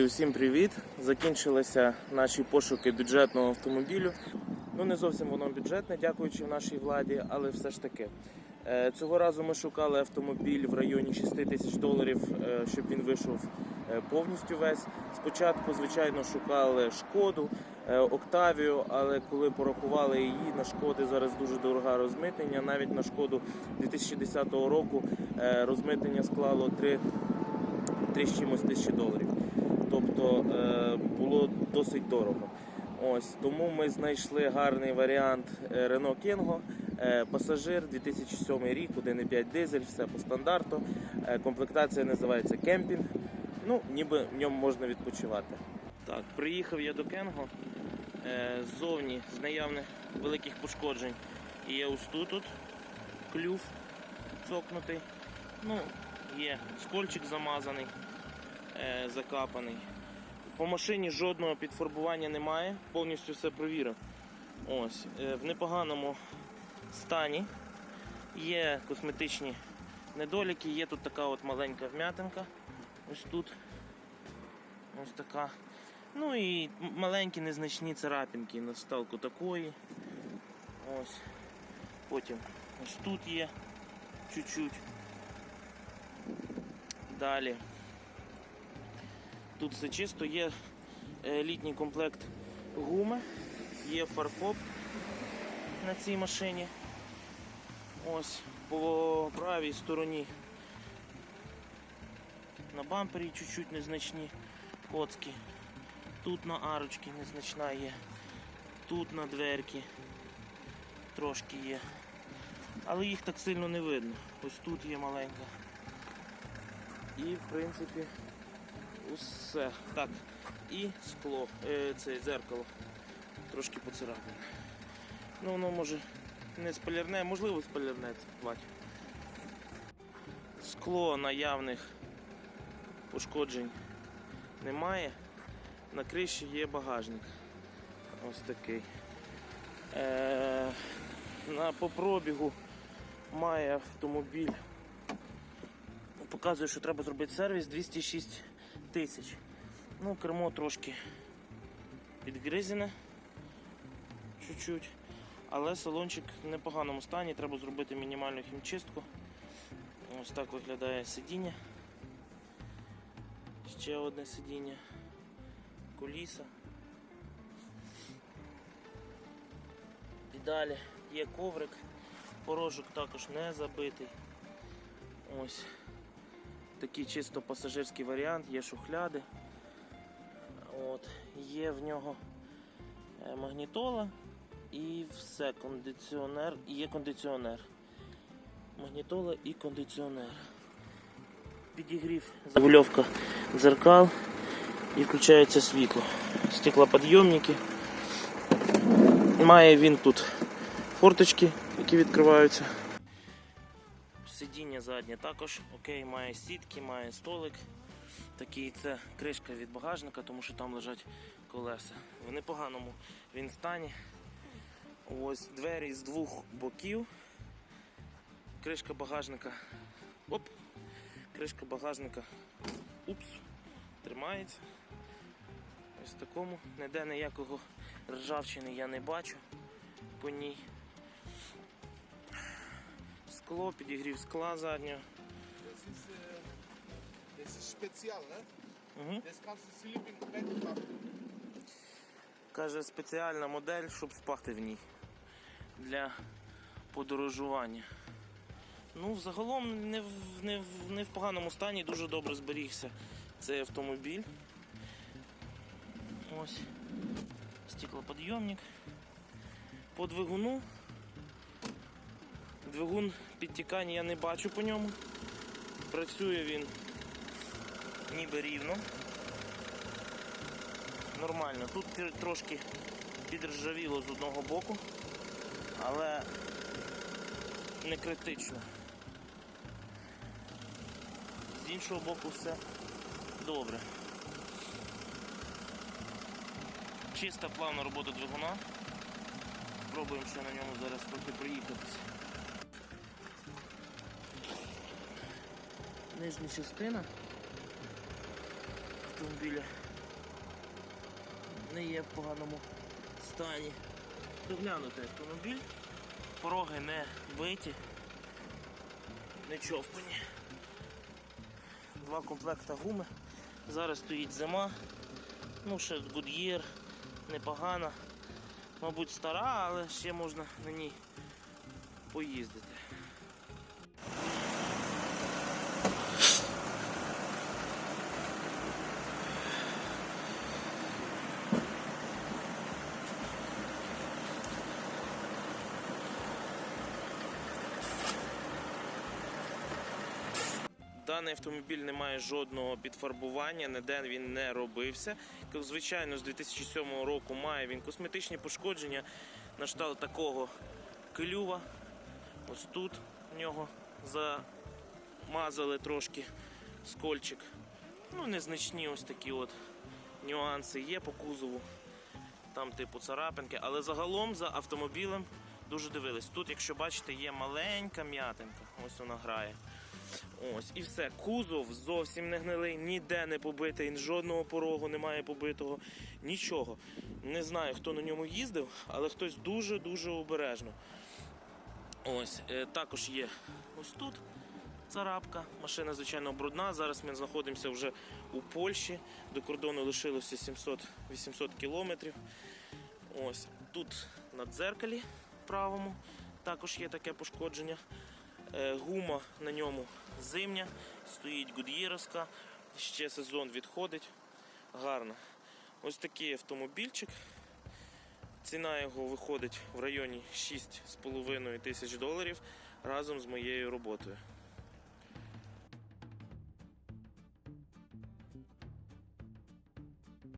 усім привіт! Закінчилися наші пошуки бюджетного автомобілю. Ну не зовсім воно бюджетне, дякуючи нашій владі, але все ж таки. Е, Цього разу ми шукали автомобіль в районі 6 тисяч доларів, е, щоб він вийшов е, повністю весь. Спочатку, звичайно, шукали шкоду, Октавію, але коли порахували її, на шкоди зараз дуже дорога розмитнення. Навіть на шкоду 2010 року розмитнення склало 3 3 з чимось тисячі доларів. Тобто е, було досить дорого. Ось тому ми знайшли гарний варіант е, Renault Kengo. Е, Пасажир 2007 рік, 1,5 дизель, все по стандарту. Комплектація називається кемпінг. Ну, ніби в ньому можна відпочивати. Так, приїхав я до Кенго. Ззовні з наявних великих пошкоджень І є ось тут от клюв цокнутий. Ну, є скольчик замазаний, закапаний. По машині жодного підфарбування немає, повністю все провірив. Ось, е, в непоганому стані. Є косметичні недоліки, є тут така от маленька вм'ятинка. Ось тут. Ось така. Ну і маленькі незначні царапинки на сталку такої. Ось. Потім ось тут є чуть-чуть. Далі. Тут все чисто, є е, літній комплект гуми, є фаркоп на цій машині. Ось по правій стороні на бампері чуть-чуть незначні коцки. Тут на арочці незначна є, тут на дверки трошки є. Але їх так сильно не видно. Ось тут є маленька. І в принципі усе. Так, і скло, е, це дзеркало. Трошки поцарапане. Ну воно може не спалярне, можливо спалярне це плать. Скло наявних пошкоджень немає. На криші є багажник. Ось такий. Е, на по пробігу має автомобіль. Показує, що треба зробити сервіс 206 тисяч. Ну, кермо трошки підгризене чуть-чуть. Але салончик в непоганому стані, треба зробити мінімальну хімчистку. Ось так виглядає сидіння. Ще одне сидіння. Куліса. І далі є коврик, порожок також не забитий. Ось такий чисто пасажирський варіант, є шухляди. От, є в нього е, магнітола і все, кондиціонер, є кондиціонер. Магнітола і кондиціонер. Підігрів загульовка дзеркал і включається світло. Стеклоподйомники. Має він тут форточки, які відкриваються. Сидіння заднє також окей, має сітки, має столик. Такий це кришка від багажника, тому що там лежать колеса. В непоганому він стані. Ось двері з двох боків. Кришка багажника. Оп! Кришка багажника. Упс. Тримається. Ось такому. Ніде ніякого ржавчини я не бачу по ній. Скло, підігрів скла заднього. Bed machen. Каже, спеціальна модель, щоб спати в ній для подорожування. Ну, взагалом не в, не в, не в поганому стані, дуже добре зберігся цей автомобіль. Ось стеклоподйомник. По двигуну. Двигун підтікання я не бачу по ньому. Працює він ніби рівно нормально. Тут трошки підржавіло з одного боку, але не критично. З іншого боку все добре. Чиста плавна робота двигуна. Спробуємо ще на ньому зараз трохи проїхатися. Нижня частина автомобіля не є в поганому стані. Доглянути автомобіль, пороги не биті, не човпані. Два комплекта гуми. Зараз стоїть зима. Ну, ще Goodyear непогана. Мабуть, стара, але ще можна на ній поїздити. Даний автомобіль не має жодного підфарбування, ніде він не робився. Звичайно, з 2007 року має він косметичні пошкодження на штат такого клюва. Ось тут в нього замазали трошки скольчик. Ну, незначні ось такі от нюанси є по кузову. Там, типу, царапинки, але загалом за автомобілем дуже дивились. Тут, якщо бачите, є маленька м'ятинка. Ось вона грає. Ось і все. Кузов зовсім не гнилий, ніде не побитий, жодного порогу немає побитого, нічого. Не знаю, хто на ньому їздив, але хтось дуже-дуже обережно. Ось, е, також є ось тут царапка. Машина, звичайно, брудна. Зараз ми знаходимося вже у Польщі. До кордону лишилося 700-800 кілометрів. Ось тут на дзеркалі правому також є таке пошкодження. Е, Гума на ньому зимня, стоїть гуд'єровська, ще сезон відходить. Гарно. Ось такий автомобільчик. Ціна його виходить в районі 6,5 тисяч доларів разом з моєю роботою.